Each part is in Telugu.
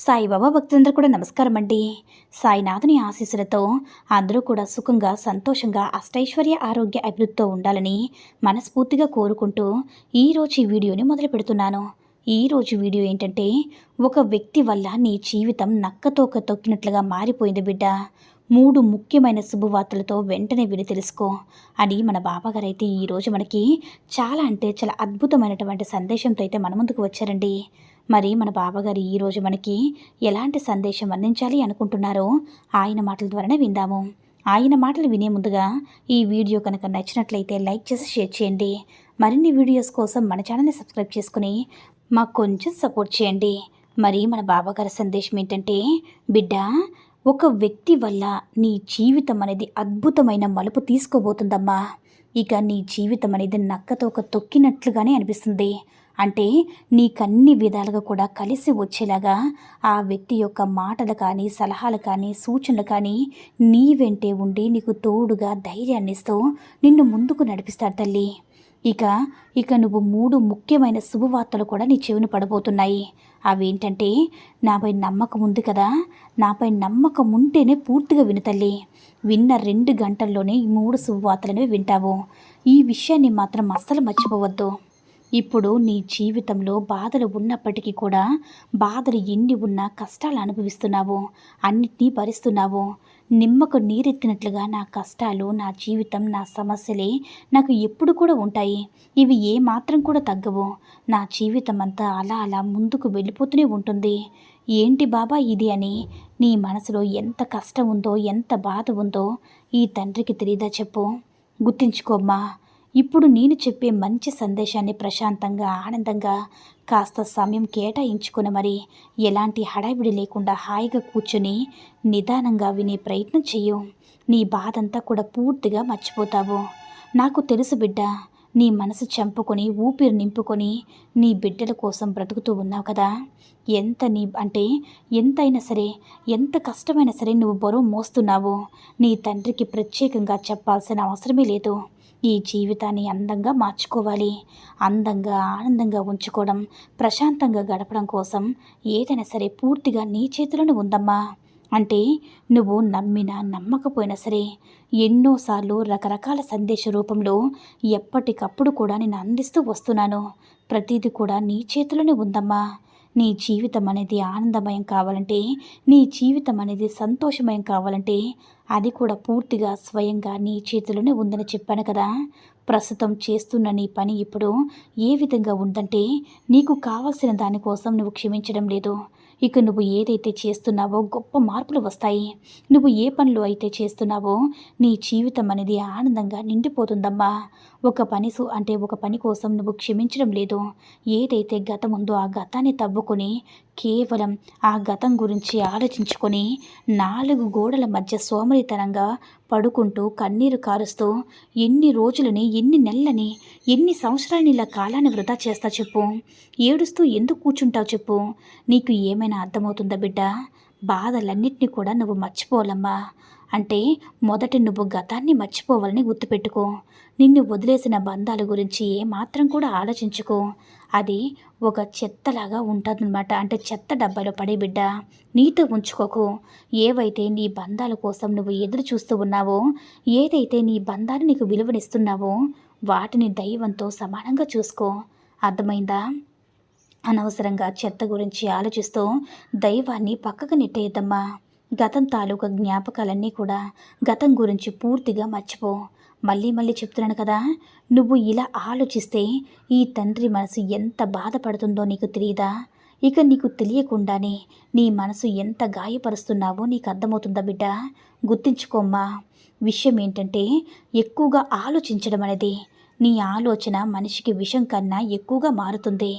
సాయిబాబా భక్తులందరూ కూడా నమస్కారం అండి సాయినాథుని ఆశీస్సులతో అందరూ కూడా సుఖంగా సంతోషంగా అష్టైశ్వర్య ఆరోగ్య అభివృద్ధితో ఉండాలని మనస్ఫూర్తిగా కోరుకుంటూ ఈరోజు ఈ వీడియోని మొదలు పెడుతున్నాను. ఈరోజు వీడియో ఏంటంటే ఒక వ్యక్తి వల్ల నీ జీవితం నక్కతోక తొక్కినట్లుగా మారిపోయింది బిడ్డ. మూడు ముఖ్యమైన శుభవార్తలతో వెంటనే విడి తెలుసుకో. అని మన బాబాగారు అయితే ఈరోజు మనకి చాలా అంటే చాలా అద్భుతమైనటువంటి సందేశంతో అయితే మన ముందుకు వచ్చారండి. మరి మన బాబాగారు ఈరోజు మనకి ఎలాంటి సందేశం అందించాలి అనుకుంటున్నారో ఆయన మాటల ద్వారానే విందాము. ఆయన మాటలు వినే ముందుగా ఈ వీడియో కనుక నచ్చినట్లయితే లైక్ చేసి షేర్ చేయండి. మరిన్ని వీడియోస్ కోసం మన ఛానల్ని సబ్స్క్రైబ్ చేసుకుని మాకు కొంచెం సపోర్ట్ చేయండి. మరి మన బాబాగారి సందేశం ఏంటంటే బిడ్డ ఒక వ్యక్తి వల్ల నీ జీవితం అనేది అద్భుతమైన మలుపు తీసుకోబోతుందమ్మా. ఇక నీ జీవితం అనేది నక్కతో ఒక తొక్కినట్లుగానే అనిపిస్తుంది. అంటే నీకన్ని విధాలుగా కూడా కలిసి వచ్చేలాగా ఆ వ్యక్తి యొక్క మాటలు కానీ సలహాలు కానీ సూచనలు కానీ నీ వెంటే ఉండి నీకు తోడుగా ధైర్యాన్ని ఇస్తూ నిన్ను ముందుకు నడిపిస్తాడు తల్లి. ఇక ఇక నువ్వు మూడు ముఖ్యమైన శుభవార్తలు కూడా నీ చెవిని పడబోతున్నాయి. అవేంటంటే నాపై నమ్మకం ఉంది కదా నాపై నమ్మకం ఉంటేనే పూర్తిగా వినతల్లి విన్న రెండు గంటల్లోనే ఈ మూడు సువార్తలనే వింటావు. ఈ విషయాన్ని మాత్రం అస్సలు మర్చిపోవద్దు. ఇప్పుడు నీ జీవితంలో బాధలు ఉన్నప్పటికీ కూడా బాధలు ఎన్ని ఉన్నా కష్టాలు అనుభవిస్తున్నావు అన్నిటినీ భరిస్తున్నావు. నిమ్మకు నీరెత్తినట్లుగా నా కష్టాలు నా జీవితం నా సమస్యలే నాకు ఎప్పుడు కూడా ఉంటాయి. ఇవి ఏ మాత్రం కూడా తగ్గవు. నా జీవితం అంతా అలా అలా ముందుకు వెళ్ళిపోతూనే ఉంటుంది. ఏంటి బాబా ఇది అని నీ మనసులో ఎంత కష్టం ఉందో ఎంత బాధ ఉందో ఈ తండ్రికి తెలియదా చెప్పు. గుర్తించుకోమ్మా ఇప్పుడు నేను చెప్పే మంచి సందేశాన్ని ప్రశాంతంగా ఆనందంగా కాస్త సమయం కేటాయించుకుని మరి ఎలాంటి హడావిడి లేకుండా హాయిగా కూర్చొని నిదానంగా వినే ప్రయత్నం చెయ్యు. నీ బాధంతా కూడా పూర్తిగా మర్చిపోతావు. నాకు తెలుసు బిడ్డ నీ మనసు చంపుకొని ఊపిరి నింపుకొని నీ బిడ్డల కోసం బ్రతుకుతూ ఉన్నావు కదా. ఎంత నీ అంటే ఎంతైనా సరే ఎంత కష్టమైనా సరే నువ్వు బరువు మోస్తున్నావు. నీ తండ్రికి ప్రత్యేకంగా చెప్పాల్సిన అవసరమే లేదు. ఈ జీవితాన్ని అందంగా మార్చుకోవాలి. అందంగా ఆనందంగా ఉంచుకోవడం ప్రశాంతంగా గడపడం కోసం ఏదైనా సరే పూర్తిగా నీ చేతిలోనే ఉందమ్మా. అంటే నువ్వు నమ్మినా నమ్మకపోయినా సరే ఎన్నోసార్లు రకరకాల సందేశ రూపంలో ఎప్పటికప్పుడు కూడా నేను అందిస్తూ వస్తున్నాను. ప్రతిదీ కూడా నీ చేతిలోనే ఉందమ్మా. నీ జీవితం అనేది ఆనందమయం కావాలంటే నీ జీవితం అనేది సంతోషమయం కావాలంటే అది కూడా పూర్తిగా స్వయంగా నీ చేతిలోనే ఉందని చెప్పాను కదా. ప్రస్తుతం చేస్తున్న నీ పని ఇప్పుడు ఏ విధంగా ఉందంటే నీకు కావలసిన దానికోసం నువ్వు క్షమించడం లేదు. ఇక నువ్వు ఏదైతే చేస్తున్నావో గొప్ప మార్పులు వస్తాయి. నువ్వు ఏ పనులు అయితే చేస్తున్నావో నీ జీవితం అనేది ఆనందంగా నిండిపోతుందమ్మా. ఒక పని అంటే ఒక పని కోసం నువ్వు క్షమించడం లేదు. ఏదైతే గతం ఉందో ఆ గతాన్ని తవ్వుకొని కేవలం ఆ గతం గురించి ఆలోచించుకొని నాలుగు గోడల మధ్య సోమరితనంగా పడుకుంటూ కన్నీరు కారుస్తూ ఎన్ని రోజులని ఎన్ని నెలలని ఎన్ని సంవత్సరాలని ఇలా కాలాన్ని వృధా చేస్తా చెప్పు. ఏడుస్తూ ఎందుకు కూర్చుంటావు చెప్పు. నీకు ఏమైనా అర్థమవుతుందా బిడ్డ? బాధలన్నింటినీ కూడా నువ్వు మర్చిపోవాలమ్మా. అంటే మొదట నువ్వు గతాన్ని మర్చిపోవాలని గుర్తుపెట్టుకో. నిన్ను వదిలేసిన బంధాల గురించి ఏమాత్రం కూడా ఆలోచించుకో. అది ఒక చెత్తలాగా ఉంటుందన్నమాట. అంటే చెత్త డబ్బాలో పడే బిడ్డ నీతో ఉంచుకోకు. ఏవైతే నీ బంధాల కోసం నువ్వు ఎదురు చూస్తూ ఉన్నావో ఏదైతే నీ బంధాన్ని నీకు విలువనిస్తున్నావో వాటిని దైవంతో సమానంగా చూసుకో. అర్థమైందా? అనవసరంగా చెత్త గురించి ఆలోచిస్తూ దైవాన్ని పక్కకు నెట్టేయద్దమ్మా. గతం తాలూకా జ్ఞాపకాలన్నీ కూడా గతం గురించి పూర్తిగా మర్చిపో. మళ్ళీ మళ్ళీ చెప్తున్నాను కదా నువ్వు ఇలా ఆలోచిస్తే ఈ తండ్రి మనసు ఎంత బాధపడుతుందో నీకు తెలియదా ఇక నీకు తెలియకుండానే నీ మనసు ఎంత గాయపరుస్తున్నావో నీకు అర్థమవుతుందా బిడ్డ? గుర్తించుకోమ్మా విషయం ఏంటంటే ఎక్కువగా ఆలోచించడం అనేది నీ ఆలోచన మనిషికి విషం కన్నా ఎక్కువగా మారుతుంది.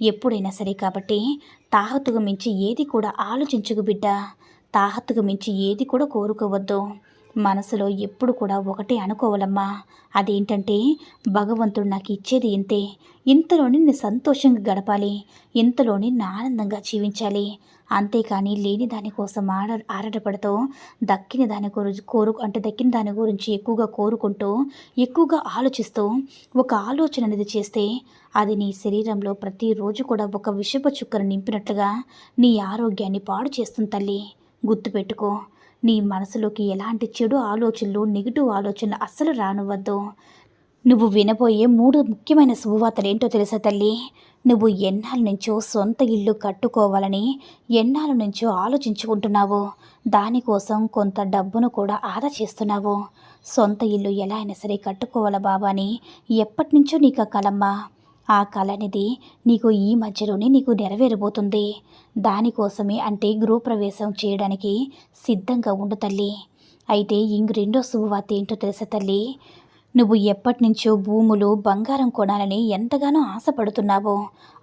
ఎప్పుడైనా సరే కాబట్టి తాహతుగా మించి ఏది కూడా ఆలోచించుకు బిడ్డ. తాహత్తుకు మించి ఏది కూడా కోరుకోవద్దు. మనసులో ఎప్పుడు కూడా ఒకటే అనుకోవాలమ్మా. అదేంటంటే భగవంతుడు నాకు ఇచ్చేది ఇంతే. ఇంతలోని నేను సంతోషంగా గడపాలి. ఇంతలోని నా ఆనందంగా జీవించాలి. అంతేకాని లేని దానికోసం ఆడ ఆరాటపడుతూ దక్కిన దాని గురించి కోరు అంటే దక్కిన దాని గురించి ఎక్కువగా కోరుకుంటూ ఎక్కువగా ఆలోచిస్తూ ఒక ఆలోచన అనేది చేస్తే అది నీ శరీరంలో ప్రతిరోజు కూడా ఒక విషపు చుక్కను నింపినట్లుగా నీ ఆరోగ్యాన్ని పాడు చేస్తుంది తల్లి. గుర్తుపెట్టుకో నీ మనసులోకి ఎలాంటి చెడు ఆలోచనలు నెగిటివ్ ఆలోచనలు అస్సలు రానివ్వద్దు. నువ్వు వినబోయే మూడు ముఖ్యమైన శుభవార్తలు ఏంటో తెలుసా తల్లి? నువ్వు ఎన్నాళ్ళ నుంచో సొంత ఇల్లు కట్టుకోవాలని ఎన్నాళ్ళ నుంచో ఆలోచించుకుంటున్నావు. దానికోసం కొంత డబ్బును కూడా ఆదా చేస్తున్నావు. సొంత ఇల్లు ఎలా అయినా సరే కట్టుకోవాలా బాబా అని ఎప్పటి నుంచో నీకు కలమ్మా. ఆ కళ అనేది నీకు ఈ మధ్యలోనే నీకు నెరవేరబోతుంది. దానికోసమే అంటే గృహప్రవేశం చేయడానికి సిద్ధంగా ఉండు తల్లి. అయితే ఇంక రెండో శుభవార్త ఏంటో తెలుసా తల్లి? నువ్వు ఎప్పటినుంచో భూములు బంగారం కొనాలని ఎంతగానో ఆశపడుతున్నావో.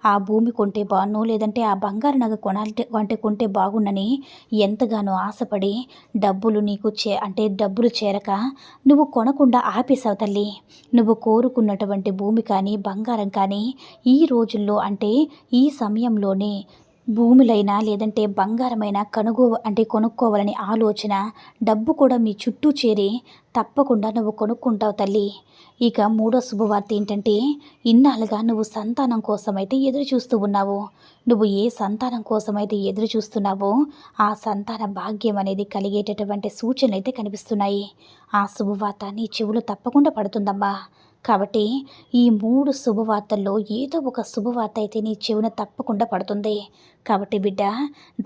ఆ భూమి కొంటే బాను లేదంటే ఆ బంగారు నగ కొనాలంటే అంటే కొంటే బాగుండని ఎంతగానో ఆశపడి డబ్బులు నీకు చే అంటే డబ్బులు చేరక నువ్వు కొనకుండా ఆపేశావు తల్లి. నువ్వు కోరుకున్నటువంటి భూమి కానీ బంగారం కానీ ఈ రోజుల్లో అంటే ఈ సమయంలోనే భూములైనా లేదంటే బంగారమైనా కనుగో అంటే కొనుక్కోవాలని ఆలోచన డబ్బు కూడా మీ చుట్టూ చేరి తప్పకుండా నువ్వు కొనుక్కుంటావు తల్లి. ఇక మూడో శుభవార్త ఏంటంటే ఇన్నాళ్ళుగా నువ్వు సంతానం కోసమైతే ఎదురు చూస్తూ ఉన్నావు. నువ్వు ఏ సంతానం కోసమైతే ఎదురు చూస్తున్నావో ఆ సంతాన భాగ్యం అనేది కలిగేటటువంటి సూచనలు అయితే కనిపిస్తున్నాయి. ఆ శుభవార్త నీ చెవులు తప్పకుండా పడుతుందమ్మా. కాబట్టి ఈ మూడు శుభవార్తల్లో ఏదో ఒక శుభవార్త అయితే నీ చెవిన తప్పకుండా పడుతుంది. కాబట్టి బిడ్డ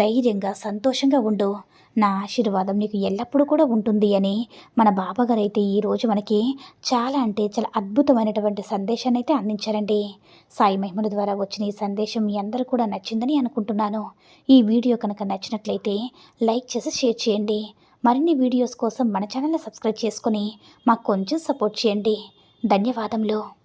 ధైర్యంగా సంతోషంగా ఉండు. నా ఆశీర్వాదం నీకు ఎల్లప్పుడూ కూడా ఉంటుంది అని మన బాబాగారు అయితే ఈరోజు మనకి చాలా అంటే చాలా అద్భుతమైనటువంటి సందేశాన్ని అయితే అందించారండి. సాయి మహిమల ద్వారా వచ్చిన ఈ సందేశం మీ అందరూ కూడా నచ్చిందని అనుకుంటున్నాను. ఈ వీడియో కనుక నచ్చినట్లయితే లైక్ చేసి షేర్ చేయండి. మరిన్ని వీడియోస్ కోసం మన ఛానల్ని సబ్స్క్రైబ్ చేసుకొని మాకు కొంచెం సపోర్ట్ చేయండి. ధన్యవాదములు.